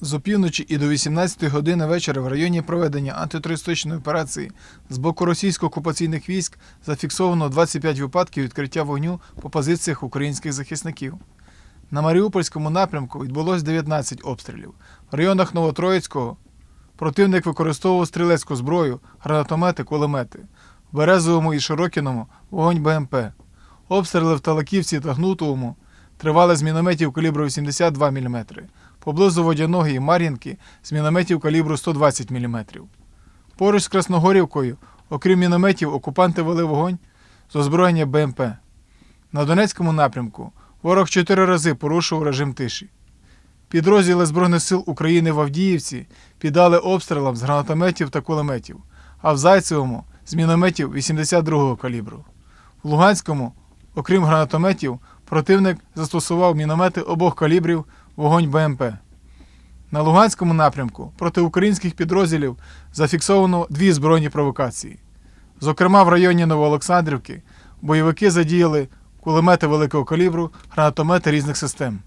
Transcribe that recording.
З опівночі і до 18 години вечора в районі проведення антитерористичної операції з боку російсько-окупаційних військ зафіксовано 25 випадків відкриття вогню по позиціях українських захисників. На Маріупольському напрямку відбулось 19 обстрілів. В районах Новотроїцького противник використовував стрілецьку зброю, гранатомети, кулемети. В Березовому і Широкіному вогонь БМП. Обстріли в Талаківці та Гнутовому тривали з мінометів калібру 82 мм. Поблизу Водяного і Мар'їнки з мінометів калібру 120 мм. Поруч з Красногорівкою, окрім мінометів, окупанти вели вогонь з озброєння БМП. На Донецькому напрямку ворог чотири рази порушував режим тиші. Підрозділи Збройних сил України в Авдіївці піддали обстрілам з гранатометів та кулеметів, а в Зайцевому з мінометів 82-го калібру. В Луганському, окрім гранатометів, противник застосував міномети обох калібрів вогонь БМП. На Луганському напрямку проти українських підрозділів зафіксовано дві збройні провокації. Зокрема, в районі Новоолександрівки бойовики задіяли кулемети великого калібру, гранатомети різних систем.